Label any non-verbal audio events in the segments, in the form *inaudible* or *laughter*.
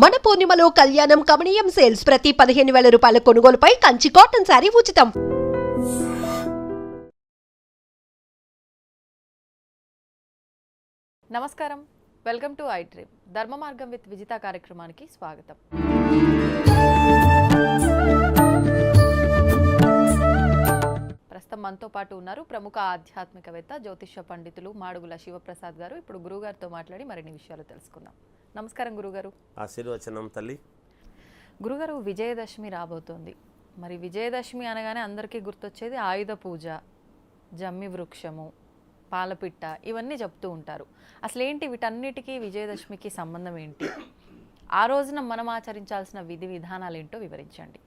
మన పూర్ణిమలో కళ్యాణం కమనీయం సేల్స్ ప్రతి పదిహేను వేల రూపాయల కొనుగోలుపై కంచి కాటన్ శారీ ఉచితం. నమస్కారం. Welcome to I trip. ధర్మ మార్గం విత్ విజిత కార్యక్రమానికి స్వాగతం. ప్రస్తుతం మనతో పాటు ఉన్నారు ప్రముఖ ఆధ్యాత్మికవేత్త జ్యోతిష పండితులు మాడుగుల శివప్రసాద్ గారు. ఇప్పుడు గురుగారితో మాట్లాడి మరిన్ని విషయాలు తెలుసుకుందాం. నమస్కారం గురుగారు. ఆశీర్వచనం తల్లి. గురుగారు విజయదశమి రాబోతోంది. మరి విజయదశమి అనగానే అందరికీ గుర్తొచ్చేది ఆయుధ పూజ జమ్మి వృక్షము పాలపిట్ట ఇవన్నీ చెప్తూ ఉంటారు. అసలు ఏంటి వీటన్నిటికీ విజయదశమికి సంబంధం ఏంటి? ఆ రోజున మనం ఆచరించాల్సిన విధి విధానాలు ఏంటో వివరించండి.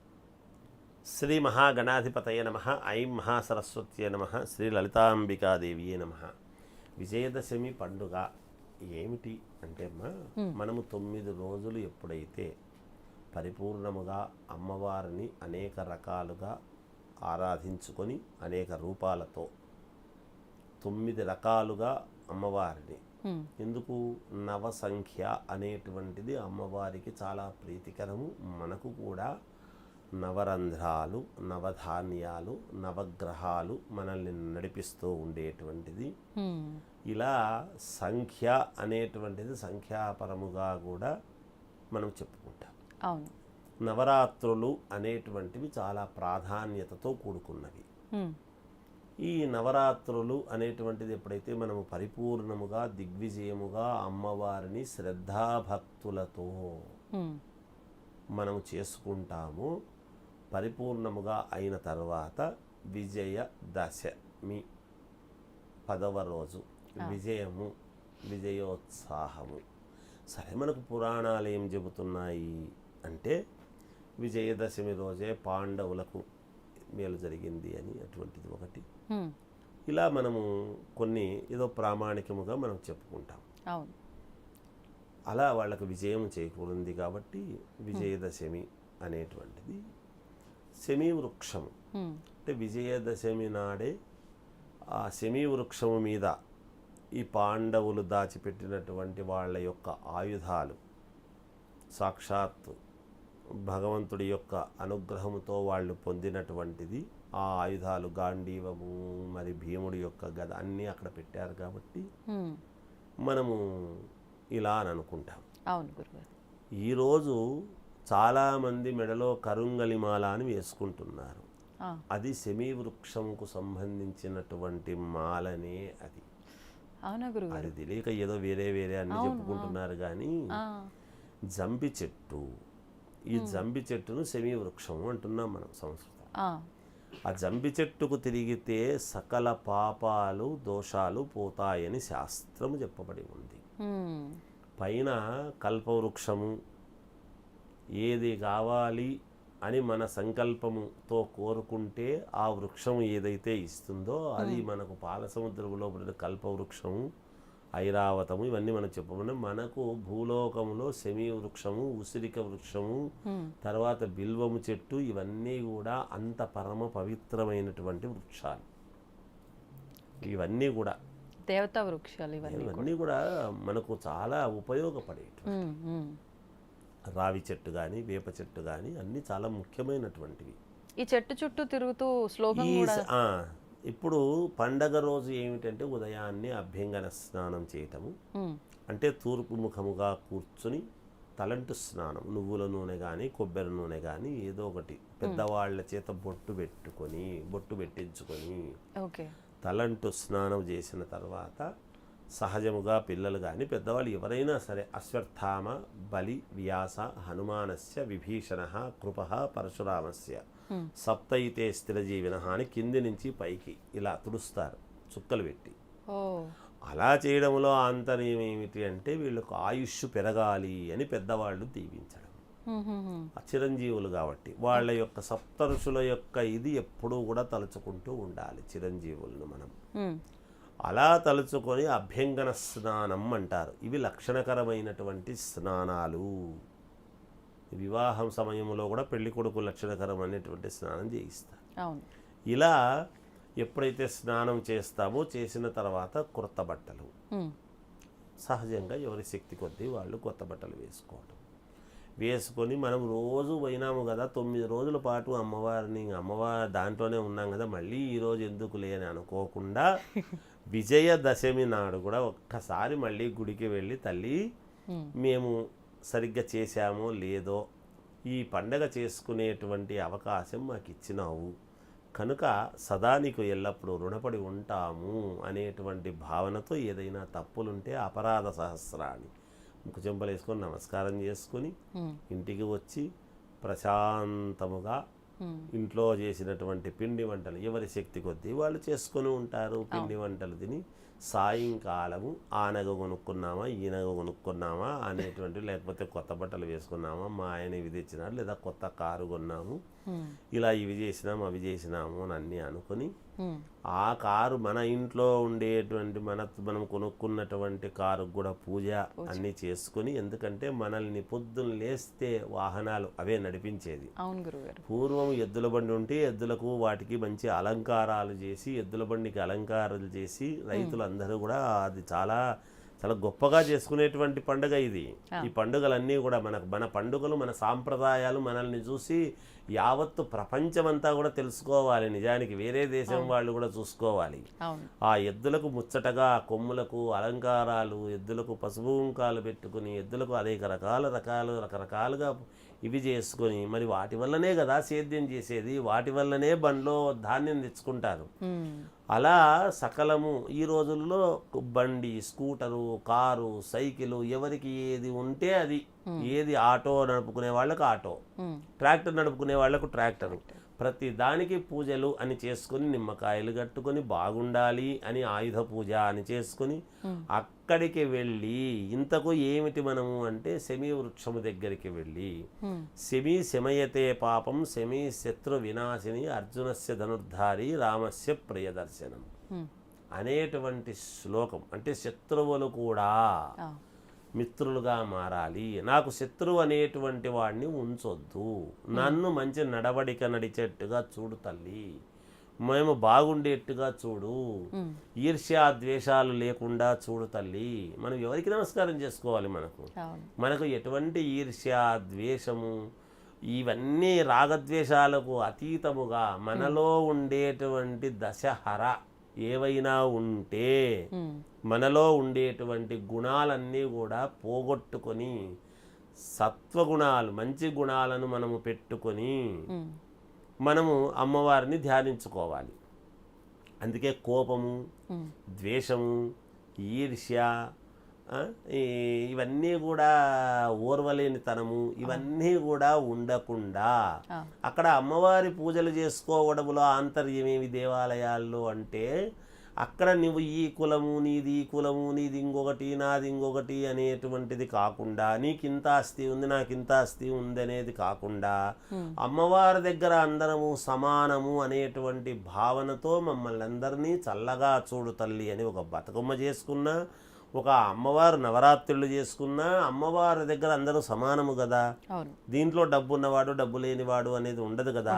శ్రీ మహాగణాధిపతయ నమ ఐం మహాసరస్వత్యే నమ శ్రీ లలితాంబికాదేవియే నమ. విజయదశమి పండుగ ఏమిటి అంటే అమ్మా మనము తొమ్మిది రోజులు ఎప్పుడైతే పరిపూర్ణముగా అమ్మవారిని అనేక రకాలుగా ఆరాధించుకొని అనేక రూపాలతో తొమ్మిది రకాలుగా అమ్మవారిని. ఎందుకు? నవ సంఖ్య అనేటువంటిది అమ్మవారికి చాలా ప్రీతికరము. మనకు కూడా నవరంధ్రాలు నవధాన్యాలు నవగ్రహాలు మనల్ని నడిపిస్తూ ఉండేటువంటిది. ఇలా సంఖ్య అనేటువంటిది సంఖ్యాపరముగా కూడా మనం చెప్పుకుంటాం. అవును. నవరాత్రులు అనేటువంటివి చాలా ప్రాధాన్యతతో కూడుకున్నవి. ఈ నవరాత్రులు అనేటువంటిది ఎప్పుడైతే మనము పరిపూర్ణముగా దిగ్విజయముగా అమ్మవారిని శ్రద్ధాభక్తులతో మనము చేసుకుంటాము పరిపూర్ణముగా అయిన తర్వాత విజయ దశమి పదవ రోజు విజయము విజయోత్సాహము. సరే మనకు పురాణాలు ఏం చెబుతున్నాయి అంటే విజయదశమి రోజే పాండవులకు మేలు జరిగింది అని అటువంటిది ఒకటి. ఇలా మనము కొన్ని ఏదో ప్రామాణికముగా మనం చెప్పుకుంటాం. అలా వాళ్ళకు విజయం చేకూరింది కాబట్టి విజయదశమి అనేటువంటిది. శమీ వృక్షము అంటే విజయదశమి నాడే ఆ శమీ వృక్షము మీద ఈ పాండవులు దాచిపెట్టినటువంటి వాళ్ళ యొక్క ఆయుధాలు సాక్షాత్తు భగవంతుడి యొక్క అనుగ్రహముతో వాళ్ళు పొందినటువంటిది ఆ ఆయుధాలు గాంధీవము మరి భీముడి యొక్క గద అన్నీ అక్కడ పెట్టారు కాబట్టి మనము ఇలా అని అనుకుంటాం. అవును గురుగారు. ఈరోజు చాలామంది మెడలో కరుంగలిమాల అని వేసుకుంటున్నారు. అది సెమీ వృక్షంకు సంబంధించినటువంటి మాలనే అది. అవునా అది తెలియక ఏదో వేరే వేరే అన్ని చెప్పుకుంటున్నారు కానీ జంబి చెట్టు ఈ జంబి చెట్టును సెమీ వృక్షము అంటున్నాం మనం సంస్కృతం. ఆ, జంబి చెట్టుకు తిరిగితే సకల పాపాలు దోషాలు పోతాయని శాస్త్రము చెప్పబడి ఉంది. పైన కల్పవృక్షము ఏది కావాలి అని మన సంకల్పముతో కోరుకుంటే ఆ వృక్షం ఏదైతే ఇస్తుందో అది మనకు పాల సముద్రంలో పడిన కల్పవృక్షము ఐరావతము ఇవన్నీ మనం చెప్పమని మనకు భూలోకములో శమీ వృక్షము ఉసిరిక వృక్షము తర్వాత బిల్వము చెట్టు ఇవన్నీ కూడా అంత పరమ పవిత్రమైనటువంటి వృక్షాలు. ఇవన్నీ కూడా. దేవతా వృక్షాలు ఇవన్నీ కూడా. మనకు చాలా హ్మ్. రావి చెట్టు కానీ వేప చెట్టు కానీ అన్నీ చాలా ముఖ్యమైనటువంటివి. ఈ చెట్టు చుట్టూ తిరుగుతూ శ్లోకం ఇప్పుడు పండగ రోజు ఏమిటంటే ఉదయాన్నే అభ్యంగన స్నానం చేయటము. అంటే తూర్పు ముఖముగా కూర్చుని తలంటు స్నానం. నువ్వుల నూనె కానీ కొబ్బరి నూనె కానీ ఏదో ఒకటి. పెద్దవాళ్ళ చేత బొట్టు పెట్టుకొని బొట్టు పెట్టించుకొని ఓకే. తలంటు స్నానం చేసిన తర్వాత సహజముగా పిల్లలు కానీ పెద్దవాళ్ళు ఎవరైనా సరే అశ్వత్థామ బలి వ్యాస హనుమానస్య విభీషణ కృప పరశురామస్య సప్తయితే స్థిరజీవిన అని కింది నుంచి పైకి ఇలా తుడుస్తారు చుక్కలు పెట్టి. అలా చేయడంలో ఆంతర్యం ఏమిటి అంటే వీళ్ళకు ఆయుష్ పెరగాలి అని పెద్దవాళ్ళు దీవించడం. చిరంజీవులు కాబట్టి వాళ్ళ యొక్క సప్త ఋషుల యొక్క ఇది ఎప్పుడూ కూడా తలుచుకుంటూ ఉండాలి చిరంజీవులను మనం. అలా తలుచుకొని అభ్యంగన స్నానం అంటారు. ఇవి లక్షణకరమైనటువంటి స్నానాలు. వివాహం సమయంలో కూడా పెళ్ళి కొడుకు లక్షణకరమైనటువంటి స్నానం చేయిస్తారు. ఇలా ఎప్పుడైతే స్నానం చేస్తామో చేసిన తర్వాత కొత్త బట్టలు. సహజంగా ఎవరి శక్తి కొద్దీ వాళ్ళు కొత్త బట్టలు వేసుకోవటం. వేసుకొని మనం రోజు పోయినాము కదా తొమ్మిది రోజుల పాటు అమ్మవారిని అమ్మవారి దాంట్లోనే ఉన్నాం కదా మళ్ళీ ఈరోజు ఎందుకులే అని అనుకోకుండా *laughs* విజయదశమి నాడు కూడా ఒక్కసారి మళ్ళీ గుడికి వెళ్ళి తల్లి మేము సరిగ్గా చేశామో లేదో ఈ పండగ చేసుకునేటువంటి అవకాశం మాకు ఇచ్చినావు కనుక సదా నీకు ఎల్లప్పుడూ రుణపడి ఉంటాము అనేటువంటి భావనతో ఏదైనా తప్పులుంటే అపరాధ సహస్రాన్ని ముక్కు చెంపలు వేసుకొని నమస్కారం చేసుకొని ఇంటికి వచ్చి ప్రశాంతముగా ఇంట్లో చేసినటువంటి పిండి వంటలు ఎవరి శక్తి కొద్దీ వాళ్ళు చేసుకొని ఉంటారు. పిండి వంటలు తిని సాయంకాలము ఆ నగ కొనుక్కున్నామా ఈ నగ కొనుక్కున్నామా అనేటువంటి లేకపోతే కొత్త బట్టలు వేసుకున్నామా మా ఆయన ఇవి తెచ్చినాడు లేదా కొత్త కారు కొన్నాము ఇలా ఇవి చేసినాము అవి చేసినాము అని అన్నీ అనుకుని ఆ కారు మన ఇంట్లో ఉండేటువంటి మన మనం కొనుక్కున్నటువంటి కారు కూడా పూజ అన్నీ చేసుకొని ఎందుకంటే మనల్ని పొద్దున్న లేస్తే వాహనాలు అవే నడిపించేది. పూర్వం ఎద్దుల బండి ఉంటే ఎద్దులకు వాటికి మంచి అలంకారాలు చేసి ఎద్దుల బండికి అలంకారాలు చేసి రైతులందరూ కూడా అది చాలా చాలా గొప్పగా చేసుకునేటువంటి పండుగ ఇది. ఈ పండుగలన్నీ కూడా మనకు మన పండుగలు మన సాంప్రదాయాలు మనల్ని చూసి యావత్తు ప్రపంచమంతా కూడా తెలుసుకోవాలి. నిజానికి వేరే దేశం వాళ్ళు కూడా చూసుకోవాలి. ఆ ఎద్దులకు ముచ్చటగా కొమ్ములకు అలంకారాలు ఎద్దులకు పసుపు కుంకాలు పెట్టుకుని ఎద్దులకు అనేక రకాల రకాలు రకరకాలుగా ఇవి చేసుకొని మరి వాటి వల్లనే కదా సేద్యం చేసేది వాటి వల్లనే బండ్లో ధాన్యం తెచ్చుకుంటారు. అలా సకలము ఈ రోజుల్లో బండి స్కూటరు కారు సైకిల్ ఎవరికి ఏది ఉంటే అది ఏది ఆటో నడుపుకునే వాళ్ళకు ఆటో ట్రాక్టర్ నడుపుకునే వాళ్ళకు ట్రాక్టర్. ప్రతి దానికి పూజలు అని చేసుకొని నిమ్మకాయలు కట్టుకొని బాగుండాలి అని ఆయుధ పూజ అని చేసుకొని అక్కడికి వెళ్ళి ఇంతకు ఏమిటి మనము అంటే శమీ వృక్షము దగ్గరికి వెళ్ళి శమీ శమయతే పాపం శమీ శత్రు వినాశిని అర్జునస్య ధనుర్ధారి రామస్య ప్రియదర్శనం అనేటువంటి శ్లోకం. అంటే శత్రువులు కూడా మిత్రులుగా మారాలి. నాకు శత్రువు అనేటువంటి వాడిని ఉంచొద్దు. నన్ను మంచి నడవడిక నడిచేట్టుగా చూడు తల్లి. మేము బాగుండేట్టుగా చూడు. ఈర్ష్యా ద్వేషాలు లేకుండా చూడు తల్లి. మనం ఎవరికి నమస్కారం చేసుకోవాలి మనకు? మనకు ఎటువంటి ఈర్ష్య ద్వేషము ఇవన్నీ రాగద్వేషాలకు అతీతముగా మనలో ఉండేటువంటి దశహర ఏవైనా ఉంటే మనలో ఉండేటువంటి గుణాలన్నీ కూడా పోగొట్టుకొని సత్వగుణాలు మంచి గుణాలను మనము పెట్టుకొని మనము అమ్మవారిని ధ్యానించుకోవాలి. అందుకే కోపము ద్వేషము ఈర్ష్య ఇవన్నీ కూడా ఓర్వలేనితనము ఇవన్నీ కూడా ఉండకుండా అక్కడ అమ్మవారి పూజలు చేసుకోవడంలో ఆంతర్యమేమి దేవాలయాల్లో అంటే అక్కడ నువ్వు ఈ కులము నీది ఈ కులము నీది ఇంకొకటి నాది ఇంకొకటి అనేటువంటిది కాకుండా నీకు ఇంత ఆస్తి ఉంది నాకు ఇంత ఆస్తి ఉంది అనేది కాకుండా అమ్మవారి దగ్గర అందరము సమానము అనేటువంటి భావనతో మమ్మల్ని అందరినీ చల్లగా చూడు తల్లి అని ఒక బతుకమ్మ చేసుకున్నా ఒక అమ్మవారు నవరాత్రులు చేసుకున్నా అమ్మవారి దగ్గర అందరూ సమానము కదా. దీంట్లో డబ్బు ఉన్నవాడు డబ్బు లేనివాడు అనేది ఉండదు కదా.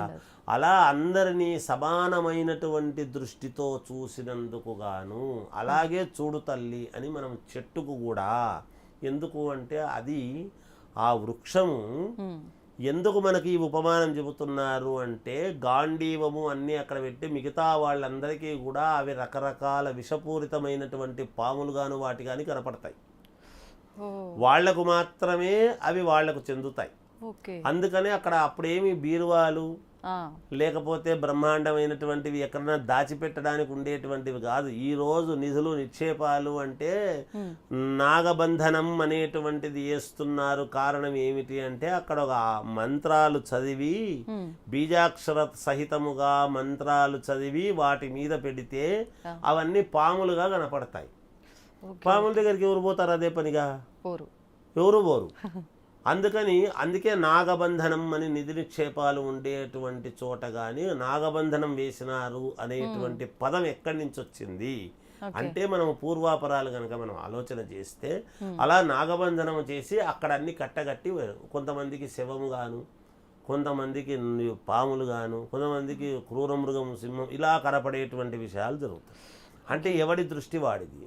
అలా అందరినీ సమానమైనటువంటి దృష్టితో చూసినందుకు గాను అలాగే చూడు తల్లి అని మనం చెట్టుకు కూడా. ఎందుకు అంటే అది ఆ వృక్షము ఎందుకు మనకి ఈ ఉపమానం చెబుతున్నారు అంటే గాంధీవము అన్నీ అక్కడ పెట్టి మిగతా వాళ్ళందరికీ కూడా అవి రకరకాల విషపూరితమైనటువంటి పాములుగాను వాటి కానీ కనపడతాయి వాళ్ళకు మాత్రమే అవి వాళ్ళకు చెందుతాయి. అందుకనే అక్కడ అప్పుడేమి బీరువాలు లేకపోతే బ్రహ్మాండమైనటువంటివి ఎక్కడైనా దాచిపెట్టడానికి ఉండేటువంటివి కాదు. ఈ రోజు నిధులు నిక్షేపాలు అంటే నాగబంధనం అనేటువంటిది వేస్తున్నారు. కారణం ఏమిటి అంటే అక్కడ ఒక మంత్రాలు చదివి బీజాక్షర సహితముగా మంత్రాలు చదివి వాటి మీద పెడితే. అవన్నీ పాములుగా కనపడతాయి. పాముల దగ్గరికి ఎవరు పోతారు అదే పనిగా? ఎవరు పోరు? *laughs* అందుకని అందుకే నాగబంధనం అని నిధి నిక్షేపాలు ఉండేటువంటి చోట కానీ నాగబంధనం వేసినారు అనేటువంటి పదం ఎక్కడి నుంచి వచ్చింది? అంటే మనం పూర్వాపరాలు కనుక మనం ఆలోచన చేస్తే అలా నాగబంధనం చేసి అక్కడ అన్ని కట్టగట్టి కొంతమందికి శవము గాను కొంతమందికి పాములు గాను కొంతమందికి క్రూర మృగం సింహం ఇలా కనపడేటువంటి విషయాలు జరుగుతాయి. అంటే ఎవడి దృష్టి వాడిది?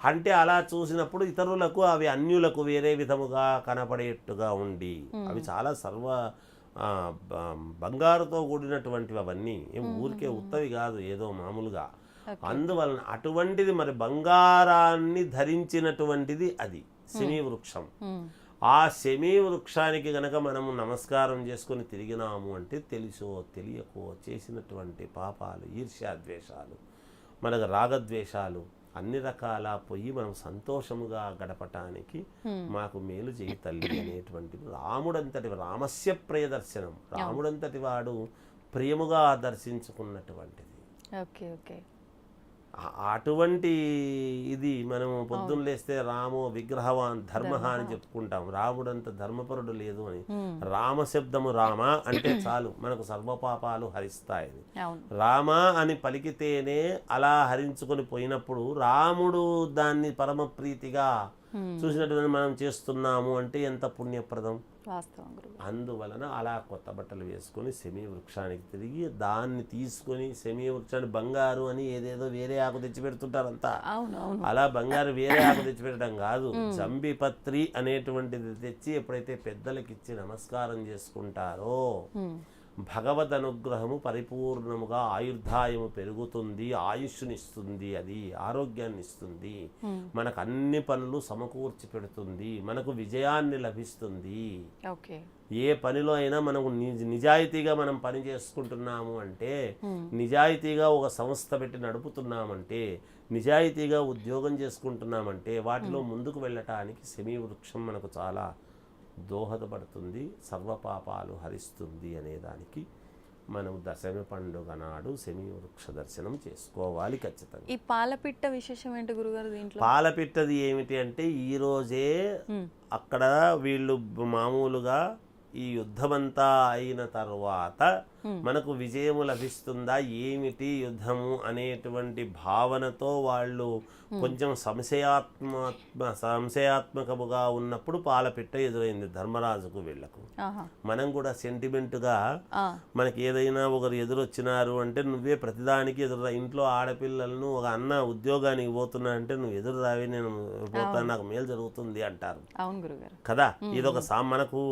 అంటే అలా చూసినప్పుడు ఇతరులకు అవి అన్యులకు వేరే విధముగా కనపడేట్టుగా ఉండి అవి చాలా సర్వ బంగారుతో కూడినటువంటివి అవన్నీ. ఏం ఊరికే ఉత్తవి కాదు ఏదో మామూలుగా. అందువలన అటువంటిది మరి బంగారాన్ని ధరించినటువంటిది అది శమీ వృక్షం. ఆ శమీ వృక్షానికి గనక మనము నమస్కారం చేసుకొని తిరిగినాము అంటే తెలుసో తెలియకో చేసినటువంటి పాపాలు ఈర్ష్యాద్వేషాలు మనకు రాగద్వేషాలు అన్ని రకాల పోయి మనం సంతోషముగా గడపటానికి మాకు మేలు చేయి తల్లి అనేటువంటిది. రాముడంతటి రామస్య ప్రియదర్శనం. రాముడంతటి వాడు ప్రియముగా దర్శించుకున్నటువంటిది ఓకే ఓకే. అటువంటి ఇది మనం పొద్దున్న లేస్తే రామో విగ్రహవాన్ ధర్మ అని చెప్పుకుంటాం. రాముడంత ధర్మపరుడు లేదు అని. రామశబ్దము రామ అంటే చాలు. మనకు సర్వపాపాలు హరిస్తాయని రామ అని పలికితేనే అలా హరించుకొని పోయినప్పుడు రాముడు దాన్ని పరమ ప్రీతిగా చూసినటువంటి మనం చేస్తున్నాము అంటే ఎంత పుణ్యప్రదం? అందువలన అలా కొత్త బట్టలు వేసుకొని సెమీ వృక్షానికి తిరిగి దాన్ని తీసుకొని సెమీ వృక్షాన్ని బంగారు అని ఏదేదో వేరే ఆకు తెచ్చి పెడుతుంటారంతా. అవును అవును అలా బంగారు వేరే ఆకు తెచ్చి పెట్టడం కాదు. జంబిపత్రి అనేటువంటిది తెచ్చి ఎప్పుడైతే పెద్దలకి ఇచ్చి నమస్కారం చేసుకుంటారో భగవద్ అనుగ్రహము పరిపూర్ణముగా ఆయుర్దాయము పెరుగుతుంది ఆయుష్నిస్తుంది అది ఆరోగ్యాన్ని ఇస్తుంది మనకు అన్ని పనులు సమకూర్చి పెడుతుంది మనకు విజయాన్ని లభిస్తుంది. ఏ పనిలో అయినా మనకు నిజ నిజాయితీగా మనం పని చేసుకుంటున్నాము అంటే నిజాయితీగా ఒక సంస్థ పెట్టి నడుపుతున్నామంటే నిజాయితీగా ఉద్యోగం చేసుకుంటున్నామంటే వాటిలో ముందుకు వెళ్ళటానికి సెమీ వృక్షం మనకు చాలా దోహదపడుతుంది సర్వపాపాలు హరిస్తుంది అనేదానికి మనం దశమి పండుగ నాడు సెమీ వృక్ష దర్శనం చేసుకోవాలి ఖచ్చితంగా. ఈ పాలపిట్ట విశేషం ఏంటి గురుగారు దీంట్లో? పాలపిట్టది ఏమిటి అంటే ఈ రోజే అక్కడ వీళ్ళు మామూలుగా ఈ యుద్ధమంతా అయిన తర్వాత మనకు విజయము లభిస్తుందా? ఏమిటి యుద్ధము? అనేటువంటి భావనతో వాళ్ళు కొంచెం సంశయాత్మ సంశయాత్మకముగా ఉన్నప్పుడు పాలపిట్ట ఎదురైంది ధర్మరాజుకు వీళ్ళకు. ఆహా. మనం కూడా సెంటిమెంట్గా మనకి ఏదైనా ఒకరు ఎదురొచ్చినారు అంటే నువ్వే ప్రతిదానికి ఎదురు ఇంట్లో ఆడపిల్లలను ఒక అన్న ఉద్యోగానికి పోతున్నా అంటే నువ్వు ఎదురు రావి నేను పోతాను నాకు మేలు జరుగుతుంది అంటారు. కదా? ఇదొక సా మనకు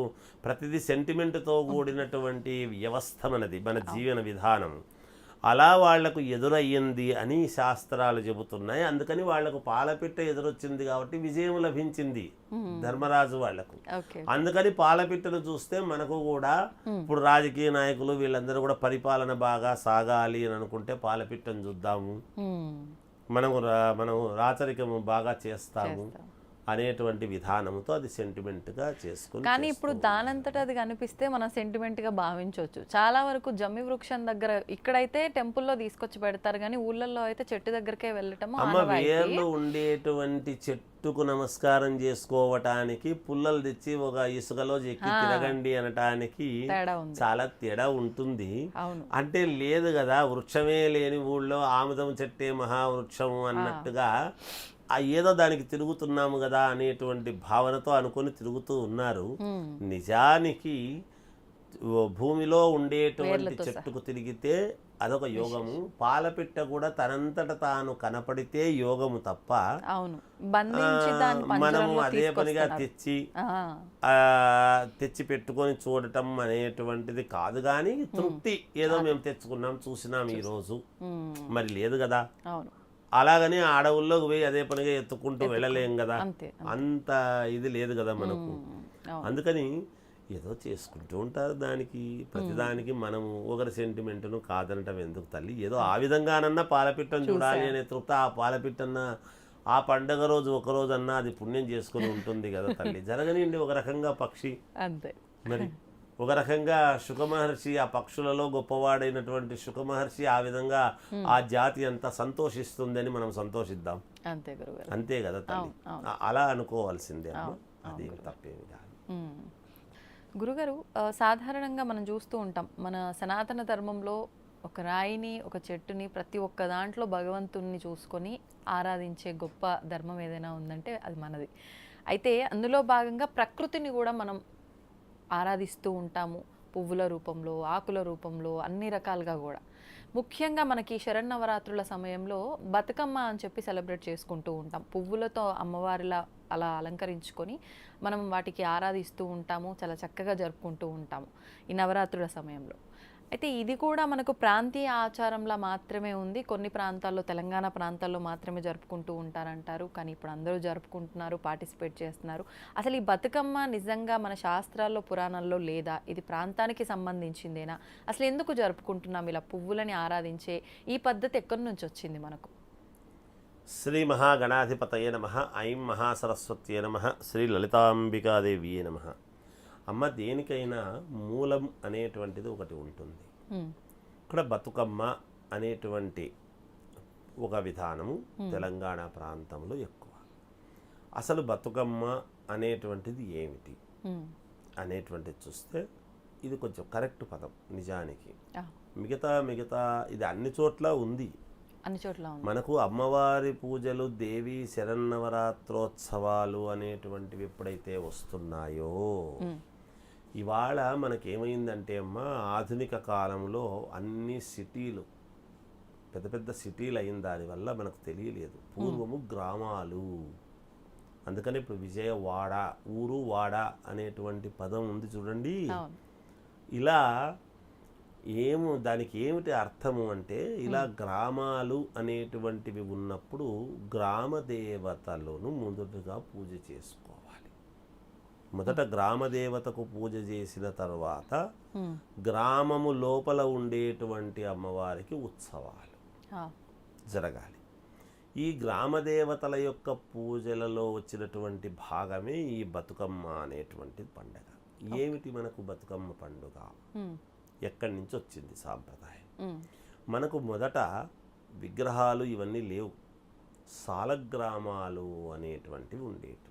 ప్రతిదీ సెంటిమెంట్తో కూడినటువంటి వ్యవస్థ మనది మన జీవన విధానం. అలా వాళ్ళకు ఎదురయ్యింది అని శాస్త్రాలు చెబుతున్నాయి. అందుకని వాళ్ళకు పాలపిట్ట ఎదురొచ్చింది కాబట్టి విజయం లభించింది ధర్మరాజు వాళ్ళకు. అందుకని పాలపిట్టను చూస్తే మనకు కూడా ఇప్పుడు రాజకీయ నాయకులు వీళ్ళందరూ కూడా పరిపాలన బాగా సాగాలి అని అనుకుంటే పాలపిట్టను చూద్దాము. మనము రా- మనం రాచరికము బాగా చేస్తాము. చేస్తాం. అనేటువంటి విధానంతో అది సెంటిమెంట్గా చేసుకుని కానీ ఇప్పుడు దానంతట అది కనిపిస్తే మనం సెంటిమెంట్గా భావించవచ్చు. చాలా వరకు జమ్మి వృక్షం దగ్గర ఇక్కడైతే టెంపుల్లో తీసుకొచ్చి పెడతారు కానీ ఊళ్ళల్లో అయితే చెట్టు దగ్గరకే వెళ్ళటము అమ్మ. వేర్లు ఉండేటువంటి చెట్టుకు నమస్కారం చేసుకోవటానికి పుల్లలు తెచ్చి ఒక ఇసుకలో ఎక్కి తిరగండి అనటానికి చాలా తేడా ఉంటుంది. అంటే లేదు కదా వృక్షమే లేని ఊళ్ళో ఆముదం చెట్టే మహావృక్షము అన్నట్టుగా ఆ ఏదో దానికి తిరుగుతున్నాము కదా అనేటువంటి భావనతో అనుకొని తిరుగుతూ ఉన్నారు. నిజానికి భూమిలో ఉండేటువంటి చెట్టుకు తిరిగితే అదొక యోగము. పాలపిట్ట కూడా తనంతట తాను కనపడితే యోగము తప్ప మనము అదే పనిగా. తెచ్చి తెచ్చి పెట్టుకొని చూడటం అనేటువంటిది కాదు కానీ తృప్తి ఏదో మేము తెచ్చుకున్నాం చూసినాం ఈ రోజు మరి లేదు కదా. అవును. అలాగని అడవుల్లోకి పోయి అదే పనిగా ఎత్తుకుంటూ వెళ్ళలేం కదా. అంతే ఇది లేదు కదా మనకు. అందుకని ఏదో చేసుకుంటూ ఉంటారు దానికి. ప్రతిదానికి మనము ఒకరి సెంటిమెంట్ను కాదనటం ఎందుకు తల్లి? ఏదో ఆ విధంగానన్నా పాలపిట్టను చూడాలి అనే తృప్తి ఆ పాలపిట్టన్న ఆ పండగ రోజు ఒక రోజన్నా అది పుణ్యం చేసుకుని ఉంటుంది కదా తల్లి. *laughs* జరగనిండి ఒక రకంగా పక్షి. అంతే. మరి? *laughs* ఒక రకంగా శుకమహర్షి ఆ పక్షులలో గొప్పవాడైనటువంటి శుకమహర్షి ఆ విధంగా ఆ జాతి అంతా సంతోషిస్తుందని మనం సంతోషిద్దాం. అంతే అంతే కదా తల్లి? అలా అనుకోవాల్సిందే అది తప్పేమి కాదు. గురుగారు సాధారణంగా మనం చూస్తూ ఉంటాం. మన సనాతన ధర్మంలో ఒక రాయిని ఒక చెట్టుని ప్రతి ఒక్క దాంట్లో భగవంతుణ్ణి చూసుకొని ఆరాధించే గొప్ప ధర్మం ఏదైనా ఉందంటే అది మనది. అయితే అందులో భాగంగా ప్రకృతిని కూడా మనం ఆరాధిస్తూ ఉంటాము. పువ్వుల రూపంలో ఆకుల రూపంలో అన్ని రకాలుగా కూడా. ముఖ్యంగా మనకి శరన్నవరాత్రుల సమయంలో బతుకమ్మ అని చెప్పి సెలబ్రేట్ చేసుకుంటూ ఉంటాం. పువ్వులతో అమ్మవారిలా అలా అలంకరించుకొని మనం వాటికి ఆరాధిస్తూ ఉంటాము చాలా చక్కగా జరుపుకుంటూ ఉంటాము ఈ నవరాత్రుల సమయంలో. అయితే ఇది కూడా మనకు ప్రాంతీయ ఆచారంలా మాత్రమే ఉంది. కొన్ని ప్రాంతాల్లో తెలంగాణ ప్రాంతాల్లో మాత్రమే జరుపుకుంటూ ఉంటారంటారు. కానీ ఇప్పుడు అందరూ జరుపుకుంటున్నారు పార్టిసిపేట్ చేస్తున్నారు. అసలు ఈ బతుకమ్మ నిజంగా మన శాస్త్రాల్లో పురాణాల్లో లేదా? ఇది ప్రాంతానికి సంబంధించిందేనా? అసలు ఎందుకు జరుపుకుంటున్నాం? ఇలా పువ్వులని ఆరాధించే ఈ పద్ధతి ఎక్కడి నుంచి వచ్చింది మనకు? శ్రీ మహాగణాధిపతయ నమ ఐం మహాసరస్వత్యే నమ శ్రీ లలితాంబికాదేవియే నమ. అమ్మ దేనికైనా మూలం అనేటువంటిది ఒకటి ఉంటుంది. ఇక్కడ బతుకమ్మ అనేటువంటి ఒక విధానము తెలంగాణ ప్రాంతంలో ఎక్కువ. అసలు బతుకమ్మ అనేటువంటిది ఏమిటి? అనేటువంటిది చూస్తే ఇది కొంచెం కరెక్ట్ పదం నిజానికి. మిగతా మిగతా ఇది అన్ని చోట్ల ఉంది. అన్ని చోట్ల మనకు అమ్మవారి పూజలు దేవి శరన్నవరాత్రోత్సవాలు అనేటువంటివి ఎప్పుడైతే వస్తున్నాయో ఇవాళ మనకేమైందంటే అమ్మ ఆధునిక కాలంలో అన్ని సిటీలు పెద్ద పెద్ద సిటీలు అయిన దానివల్ల మనకు తెలియలేదు. పూర్వము గ్రామాలు. అందుకని ఇప్పుడు విజయవాడ ఊరు వాడ అనేటువంటి పదం ఉంది చూడండి. ఇలా ఏము దానికి ఏమిటి అర్థము అంటే ఇలా గ్రామాలు అనేటువంటివి ఉన్నప్పుడు గ్రామ దేవతలను మొదటగా పూజ చేసుకోవాలి. మొదట గ్రామ దేవతకు పూజ చేసిన తర్వాత గ్రామము లోపల ఉండేటువంటి అమ్మవారికి ఉత్సవాలు జరగాలి. ఈ గ్రామ దేవతల యొక్క పూజలలో వచ్చినటువంటి భాగమే ఈ బతుకమ్మ అనేటువంటి పండగ. ఏమిటి మనకు బతుకమ్మ పండుగ? ఎక్కడి నుంచి వచ్చింది సాంప్రదాయం? మనకు మొదట విగ్రహాలు ఇవన్నీ లేవు. సాలగ్రామాలు అనేటువంటివి ఉండేటువంటివి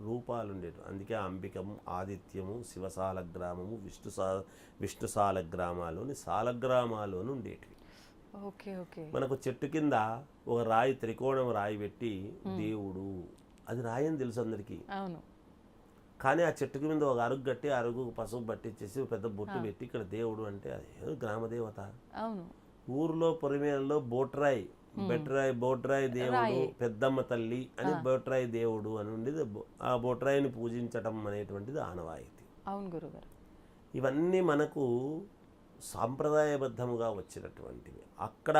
రూపాలు ఉండేటివి అందుకే అంబికము ఆదిత్యము శివసాలగ్రామము విష్ణు సా విష్ణు సాలగ్రామాలు అని సాలగ్రామాలు అని ఉండేటివి. Okay okay. మనకు చెట్టు కింద ఒక రాయి త్రికోణం రాయి పెట్టి దేవుడు అది రాయి అని తెలుసు అందరికీ. అవును. కానీ ఆ చెట్టుకి మీద ఒక అరుగు కట్టి ఆ అరుగు పసుపు పట్టించేసి ఒక పెద్ద బొట్టు పెట్టి ఇక్కడ దేవుడు అంటే అది గ్రామదేవత. అవును. ఊర్లో పొరిమేలలో బోట్రాయ్ బెట్రాయ్ బోట్రాయ్ దేవుడు పెద్దమ్మ తల్లి అని బోట్రాయ్ దేవుడు అని ఉండేది. ఆ బోట్రాయిని పూజించటం అనేటువంటిది ఆనవాయితీ. అవును గురుగారు. ఇవన్నీ మనకు సాంప్రదాయబద్ధముగా వచ్చినటువంటివి. అక్కడ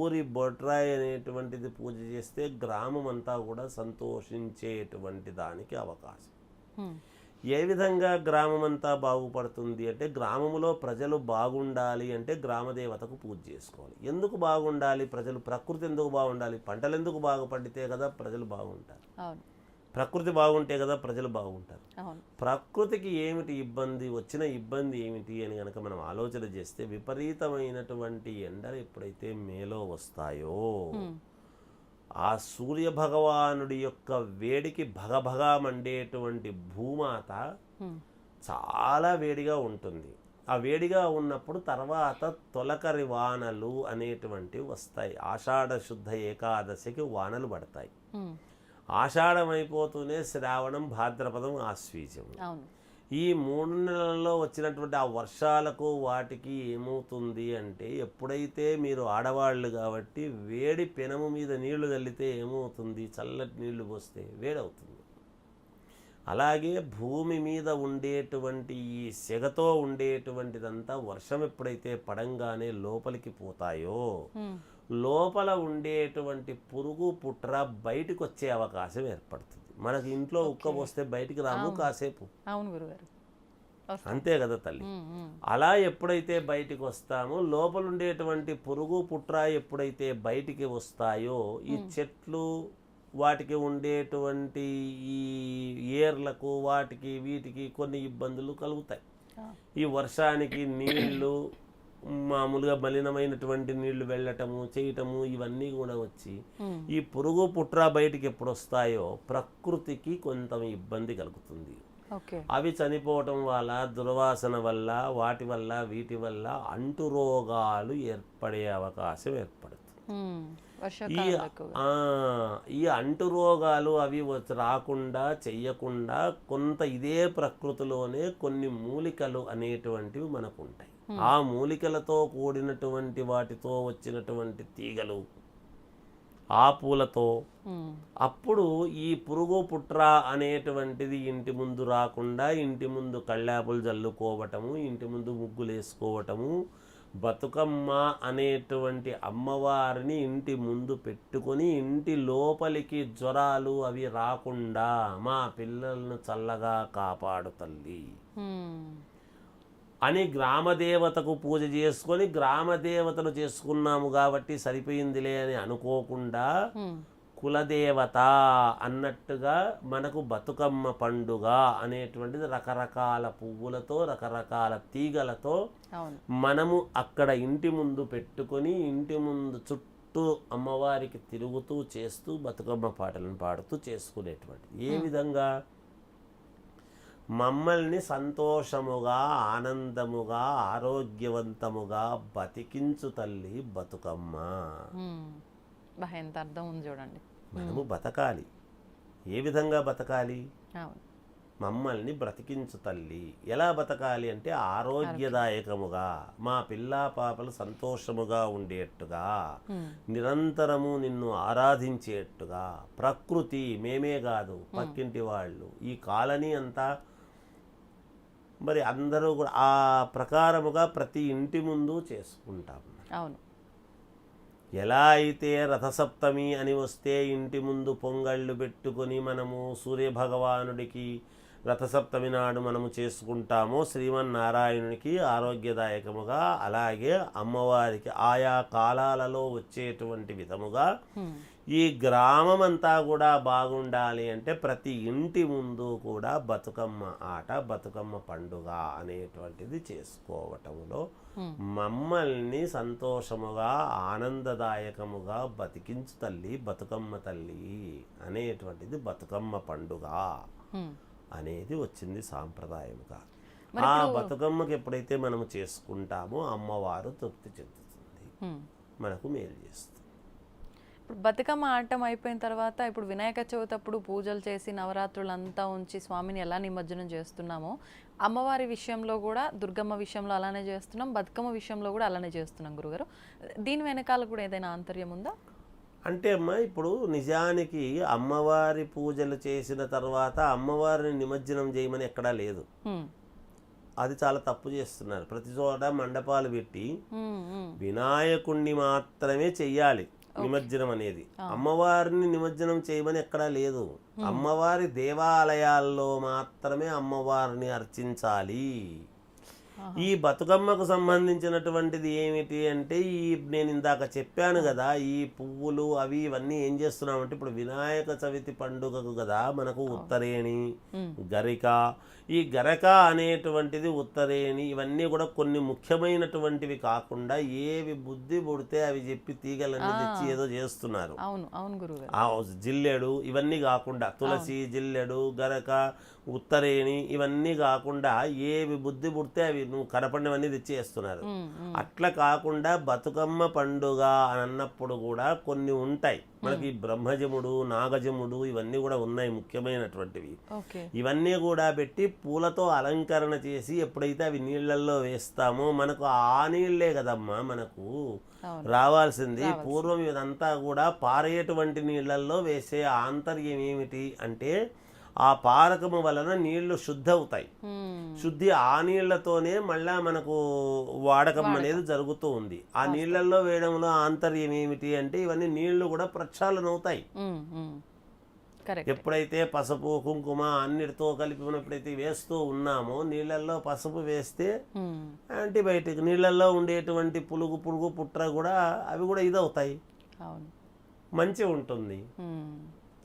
ఊరి బొట్రాయి అనేటువంటిది పూజ చేస్తే గ్రామం అంతా కూడా సంతోషించేటువంటి దానికి అవకాశం. ఏ విధంగా గ్రామం అంతా బాగుపడుతుంది అంటే గ్రామములో ప్రజలు బాగుండాలి అంటే గ్రామదేవతకు పూజ చేసుకోవాలి. ఎందుకు బాగుండాలి? ప్రజలు ప్రకృతి ఎందుకు బాగుండాలి? పంటలు ఎందుకు బాగా పండితే కదా ప్రజలు బాగుంటారు? ప్రకృతి బాగుంటే కదా ప్రజలు బాగుంటారు? ప్రకృతికి ఏమిటి ఇబ్బంది? వచ్చిన ఇబ్బంది ఏమిటి అని కనుక మనం ఆలోచన చేస్తే విపరీతమైనటువంటి ఎండలు ఎప్పుడైతే మేలో వస్తాయో ఆ సూర్య భగవానుడి యొక్క వేడికి భగభగా మండేటువంటి భూమాత చాలా వేడిగా ఉంటుంది. ఆ వేడిగా ఉన్నప్పుడు తర్వాత తొలకరి వానలు అనేటువంటివి వస్తాయి. ఆషాఢ శుద్ధ ఏకాదశికి వానలు పడతాయి. ఉమ్, ఆషాఢం అయిపోతూనే శ్రావణం భాద్రపదం ఆశ్వీజం ఈ మూడు నెలల్లో వచ్చినటువంటి ఆ వర్షాలకు వాటికి ఏమవుతుంది అంటే ఎప్పుడైతే మీరు ఆడవాళ్ళు కాబట్టి వేడి పెనము మీద నీళ్ళు చల్లితే ఏమవుతుంది? చల్లటి నీళ్ళు పోస్తే వేడవుతుంది. అలాగే భూమి మీద ఉండేటువంటి ఈ సెగతో ఉండేటువంటిదంతా వర్షం ఎప్పుడైతే పడంగానే లోపలికి పోతాయో లోపల ఉండేటువంటి పురుగు పుట్ర బయటకు వచ్చే అవకాశం ఏర్పడుతుంది. మనకి ఇంట్లో ఉక్క పోస్తే బయటికి రాము కాసేపు. అవును గురుగారు. అంతే కదా తల్లి. అలా ఎప్పుడైతే బయటికి వస్తామో లోపల ఉండేటువంటి పురుగు పుట్ర ఎప్పుడైతే బయటికి వస్తాయో ఈ చెట్లు వాటికి ఉండేటువంటి ఈ ఏర్లకు వాటికి వీటికి కొన్ని ఇబ్బందులు కలుగుతాయి. ఈ వర్షానికి నీళ్ళు మామూలుగా మలినమైనటువంటి నీళ్ళు వెళ్ళటము చేయటము ఇవన్నీ కూడా వచ్చి ఈ పురుగు పుట్ర బయటికి ఎప్పుడు వస్తాయో ప్రకృతికి కొంత ఇబ్బంది కలుగుతుంది. అవి చనిపోవటం వల్ల దుర్వాసన వల్ల వాటి వల్ల వీటి వల్ల అంటు రోగాలు ఏర్పడే అవకాశం ఏర్పడుతుంది. ఈ ఈ అంటు రోగాలు అవి రాకుండా చెయ్యకుండా కొంత ఇదే ప్రకృతిలోనే కొన్ని మూలికలు అనేటువంటివి మనకు ఉంటాయి ఆ మూలికలతో కూడినటువంటి వాటితో వచ్చినటువంటి తీగలు ఆ పూలతో అప్పుడు ఈ పురుగు పుట్ర అనేటువంటిది ఇంటి ముందు రాకుండా ఇంటి ముందు కళ్ళాపులు జల్లుకోవటము ఇంటి ముందు ముగ్గులు వేసుకోవటము బతుకమ్మ అనేటువంటి అమ్మవారిని ఇంటి ముందు పెట్టుకొని ఇంటి లోపలికి జ్వరాలు అవి రాకుండా మా పిల్లలను చల్లగా కాపాడు తల్లి. అని గ్రామదేవతకు పూజ చేసుకొని గ్రామదేవతను చేసుకున్నాము కాబట్టి సరిపోయిందిలే అని అనుకోకుండా కులదేవత అన్నట్టుగా మనకు బతుకమ్మ పండుగ అనేటువంటిది రకరకాల పువ్వులతో రకరకాల తీగలతో మనము అక్కడ ఇంటి ముందు పెట్టుకొని ఇంటి ముందు చుట్టూ అమ్మవారికి తిరుగుతూ చేస్తూ బతుకమ్మ పాటలను పాడుతూ చేసుకునేటువంటిది. ఏ విధంగా? మమ్మల్ని సంతోషముగా ఆనందముగా ఆరోగ్యవంతముగా బతికించు తల్లి బతుకమ్మ. ఎంత అర్థం ఉంది చూడండి. మనము బతకాలి. ఏ విధంగా బతకాలి? మమ్మల్ని బ్రతికించు తల్లి. ఎలా బతకాలి అంటే ఆరోగ్యదాయకముగా మా పిల్ల పాపలు సంతోషముగా ఉండేట్టుగా నిరంతరము నిన్ను ఆరాధించేట్టుగా ప్రకృతి మేమే కాదు పక్కింటి వాళ్ళు ఈ కాలనీ అంతా మరి అందరూ కూడా ఆ ప్రకారముగా ప్రతి ఇంటి ముందు చేసుకుంటాం. అవును. ఎలా అయితే రథసప్తమి అని వస్తే ఇంటి ముందు పొంగళ్ళు పెట్టుకొని మనము సూర్యభగవానుడికి రథసప్తమి నాడు మనము చేసుకుంటామో. శ్రీమన్నారాయణునికి ఆరోగ్యదాయకముగా అలాగే అమ్మవారికి ఆయా కాలాలలో వచ్చేటువంటి విధముగా ఈ గ్రామం అంతా కూడా బాగుండాలి అంటే ప్రతి ఇంటి ముందు కూడా బతుకమ్మ ఆట బతుకమ్మ పండుగ అనేటువంటిది చేసుకోవటంలో. మమ్మల్ని సంతోషముగా ఆనందదాయకముగా బతికించు తల్లి బతుకమ్మ తల్లి అనేటువంటిది బతుకమ్మ పండుగ. అనేది వచ్చింది సాంప్రదాయముగా. ఆ బతుకమ్మకి ఎప్పుడైతే మనము చేసుకుంటామో అమ్మవారు తృప్తి చెందుతుంది. మనకు మేలు చేస్తుంది. ఇప్పుడు బతుకమ్మ ఆడటం అయిపోయిన తర్వాత ఇప్పుడు వినాయక చవితి అప్పుడు పూజలు చేసి నవరాత్రులంతా ఉంచి స్వామిని ఎలా నిమజ్జనం చేస్తున్నామో అమ్మవారి విషయంలో కూడా దుర్గమ్మ విషయంలో అలానే చేస్తున్నాం బతుకమ్మ విషయంలో కూడా అలానే చేస్తున్నాం గురుగారు. దీని వెనకాల కూడా ఏదైనా ఆంతర్యం ఉందా? అంటే అమ్మ ఇప్పుడు నిజానికి అమ్మవారి పూజలు చేసిన తర్వాత అమ్మవారిని నిమజ్జనం చేయమని ఎక్కడా లేదు. అది చాలా తప్పు చేస్తున్నారు. ప్రతి చోట మండపాలు పెట్టి వినాయకుణ్ణి మాత్రమే చెయ్యాలి నిమజ్జనం అనేది. అమ్మవారిని నిమజ్జనం చేయమని ఎక్కడా లేదు. అమ్మవారి దేవాలయాల్లో మాత్రమే అమ్మవారిని అర్చించాలి. ఈ బతుకమ్మకు సంబంధించినటువంటిది ఏమిటి అంటే ఈ నేను ఇందాక చెప్పాను కదా ఈ పువ్వులు అవి ఇవన్నీ ఏం చేస్తున్నామంటే ఇప్పుడు వినాయక చవితి పండుగకు కదా మనకు ఉత్తరేణి గరిక. ఈ గరక అనేటువంటిది ఉత్తరేణి ఇవన్నీ కూడా కొన్ని ముఖ్యమైనటువంటివి కాకుండా ఏవి బుద్ధి పుడితే అవి చెప్పి తీగలన్నీ తెచ్చి ఏదో చేస్తున్నారు. జిల్లెడు ఇవన్నీ కాకుండా తులసి జిల్లెడు గరక ఉత్తరేణి ఇవన్నీ కాకుండా ఏవి బుద్ధి పుడితే అవి నువ్వు కనపడినవన్నీ తెచ్చేస్తున్నారు. అట్లా కాకుండా బతుకమ్మ పండుగ అని అన్నప్పుడు కూడా కొన్ని ఉంటాయి. మనకి బ్రహ్మజముడు నాగజముడు ఇవన్నీ కూడా ఉన్నాయి ముఖ్యమైనటువంటివి. ఇవన్నీ కూడా పెట్టి పూలతో అలంకరణ చేసి ఎప్పుడైతే అవి నీళ్ళల్లో వేస్తామో మనకు ఆ నీళ్ళే కదమ్మా మనకు. రావాల్సింది. పూర్వం ఇదంతా కూడా పారేటువంటి నీళ్ళల్లో వేసే ఆంతర్యం ఏమిటి అంటే ఆ పారకము వలన నీళ్ళు శుద్ధ అవుతాయి శుద్ధి ఆ నీళ్ళతోనే మళ్ళా మనకు వాడకం అనేది జరుగుతూ ఉంది. ఆ నీళ్ళల్లో వేయడంలో ఆంతర్యం ఏమిటి అంటే ఇవన్నీ నీళ్ళు కూడా ప్రక్షాళన అవుతాయి ఎప్పుడైతే పసుపు కుంకుమ అన్నిటితో కలిపి మనం ఎప్పుడైతే వేస్తూ ఉన్నామో నీళ్ళల్లో పసుపు వేస్తే యాంటీబయాటిక్ నీళ్ళల్లో ఉండేటువంటి పులుగు పురుగు పుట్ర కూడా అవి కూడా ఇదవుతాయి. మంచి ఉంటుంది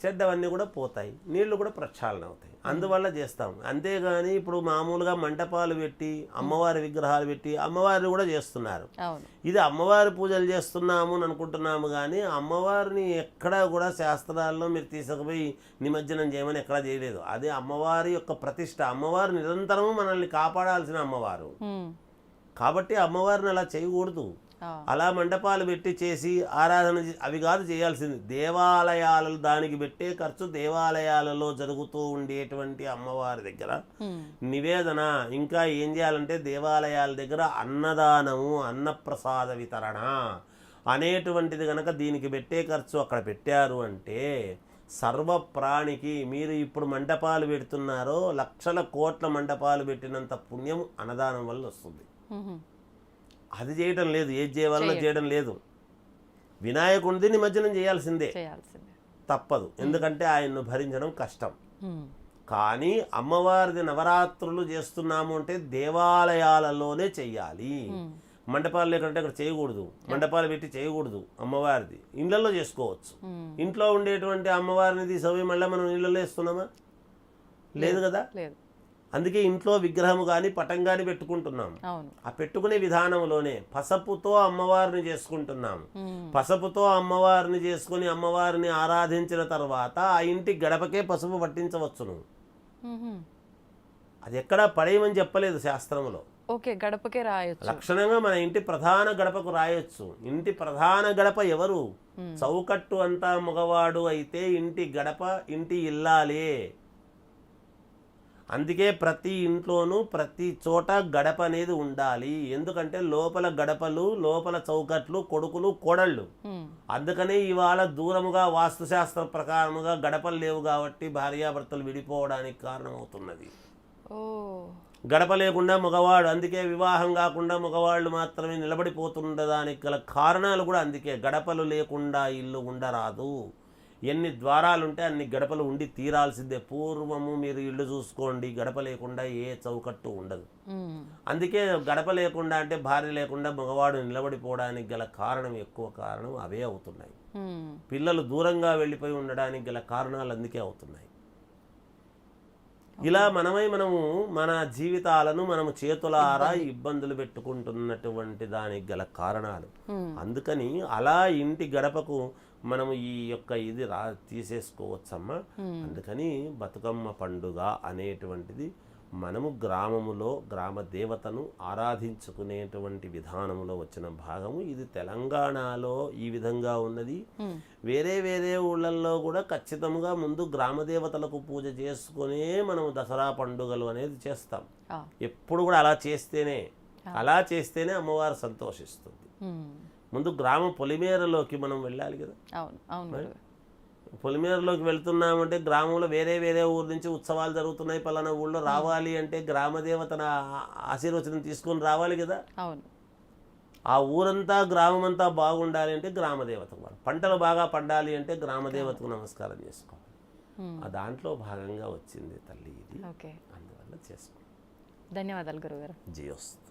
చెడ్డవన్నీ కూడా పోతాయి. నీళ్ళు కూడా ప్రక్షాళన అవుతాయి. అందువల్ల చేస్తాం. అంతేగాని ఇప్పుడు మామూలుగా మంటపాలు పెట్టి అమ్మవారి విగ్రహాలు పెట్టి అమ్మవారిని కూడా చేస్తున్నారు. ఇది అమ్మవారి పూజలు చేస్తున్నాము అని అనుకుంటున్నాము కానీ అమ్మవారిని ఎక్కడా కూడా శాస్త్రాల్లో మీరు తీసుకుపోయి నిమజ్జనం చేయమని ఎక్కడా చేయలేదు. అది అమ్మవారి యొక్క ప్రతిష్ట. అమ్మవారు నిరంతరము మనల్ని కాపాడాల్సిన అమ్మవారు. కాబట్టి అమ్మవారిని అలా చేయకూడదు. అలా మండపాలు పెట్టి చేసి ఆరాధన అవి కాదు చేయాల్సింది. దేవాలయాలు దానికి పెట్టే ఖర్చు దేవాలయాలలో జరుగుతూ ఉండేటువంటి అమ్మవారి దగ్గర. నివేదన ఇంకా ఏం చేయాలంటే దేవాలయాల దగ్గర అన్నదానము అన్నప్రసాద వితరణ అనేటువంటిది కనుక దీనికి పెట్టే ఖర్చు అక్కడ పెట్టారు అంటే సర్వ ప్రాణికి మీరు ఇప్పుడు మండపాలు పెడుతున్నారో లక్షల కోట్ల మండపాలు పెట్టినంత పుణ్యం అన్నదానం వల్ల వస్తుంది. అది చేయడం లేదు ఏది చేయవలన చేయడం. లేదు. వినాయకుడిది నిమజ్జనం చేయాల్సిందే. తప్పదు. ఎందుకంటే ఆయన్ను భరించడం కష్టం. కానీ అమ్మవారిది నవరాత్రులు చేస్తున్నాము అంటే దేవాలయాలలోనే చెయ్యాలి. మండపాలు లేకుంటే అక్కడ చేయకూడదు. మండపాలు పెట్టి చేయకూడదు అమ్మవారిది. ఇళ్ళల్లో చేసుకోవచ్చు. ఇంట్లో ఉండేటువంటి అమ్మవారిని తీసవి మళ్ళీ మనం ఇళ్ళల్లో వేస్తున్నామా? లేదు. కదా? లేదు. అందుకే ఇంట్లో విగ్రహము కానీ పటం కానీ పెట్టుకుంటున్నాం ఆ పెట్టుకునే విధానంలోనే పసపుతో అమ్మవారిని చేసుకుంటున్నాం పసుపుతో అమ్మవారిని చేసుకుని అమ్మవారిని ఆరాధించిన తర్వాత ఆ ఇంటి గడపకే పసుపు పట్టించవచ్చును. అది ఎక్కడా పడేయమని చెప్పలేదు శాస్త్రంలో ఓకే గడపకే రాయొచ్చు. లక్షణంగా మన ఇంటి ప్రధాన గడపకు రాయొచ్చు. ఇంటి ప్రధాన గడప ఎవరు? చౌకట్టు అంతా మగవాడు అయితే ఇంటి గడప ఇంటి ఇల్లాలే. అందుకే ప్రతి ఇంట్లోనూ ప్రతి చోట గడప అనేది ఉండాలి. ఎందుకంటే లోపల గడపలు లోపల చౌకట్లు కొడుకులు కోడళ్ళు. అందుకనే ఇవాళ దూరముగా వాస్తుశాస్త్ర ప్రకారముగా గడపలు లేవు కాబట్టి భార్యాభర్తలు విడిపోవడానికి కారణమవుతున్నది. గడప లేకుండా మగవాడు అందుకే వివాహం కాకుండా మగవాళ్ళు మాత్రమే నిలబడిపోతుండదానికి గల కారణాలు కూడా అందుకే. గడపలు లేకుండా ఇల్లు ఉండరాదు. ఎన్ని ద్వారాలుంటే అన్ని గడపలు ఉండి తీరాల్సిందే. పూర్వము మీరు ఇల్లు చూసుకోండి గడప లేకుండా ఏ చౌకట్టు ఉండదు. అందుకే గడప లేకుండా అంటే భార్య లేకుండా మగవాడు నిలబడిపోవడానికి గల కారణం ఎక్కువ కారణం అవే అవుతున్నాయి. పిల్లలు దూరంగా వెళ్ళిపోయి ఉండడానికి గల కారణాలు అందుకే అవుతున్నాయి. ఇలా మనమై మనము మన జీవితాలను మనము చేతులారా ఇబ్బందులు పెట్టుకుంటున్నటువంటి దానికి గల కారణాలు. అందుకని అలా ఇంటి గడపకు మనము ఈ యొక్క ఇది రా తీసేసుకోవచ్చమ్మా. అందుకని బతుకమ్మ పండుగ అనేటువంటిది మనము గ్రామములో గ్రామ దేవతను ఆరాధించుకునేటువంటి విధానములో వచ్చిన భాగము. ఇది తెలంగాణలో ఈ విధంగా ఉన్నది. వేరే వేరే ఊళ్ళల్లో కూడా ఖచ్చితంగా ముందు గ్రామ దేవతలకు పూజ చేసుకునే మనం దసరా పండుగలు అనేది చేస్తాం. ఎప్పుడు కూడా అలా చేస్తేనే అలా చేస్తేనే అమ్మవారు సంతోషిస్తుంది. ముందు గ్రామ పొలిమేరలోకి మనం వెళ్ళాలి కదా. అవును అవును గురువు. పొలిమేరలోకి వెళ్తున్నామంటే గ్రామంలో వేరే వేరే ఊరు నుంచి ఉత్సవాలు జరుగుతున్నాయి. పలానా ఊళ్ళో రావాలి అంటే గ్రామ దేవతన ఆ- ఆశీర్వచనం తీసుకొని రావాలి కదా. అవును. ఆ ఊరంతా గ్రామం అంతా బాగుండాలి అంటే గ్రామ దేవతకు వాడు. పంటలు బాగా పండాలి అంటే గ్రామ దేవతకు నమస్కారం చేసుకోవాలి. ఆ దాంట్లో భాగంగా వచ్చింది తల్లి ఇది. ఓకే. అందువల్ల చేసుకో ధన్యవాదాలు గురుగారు జియోస్తు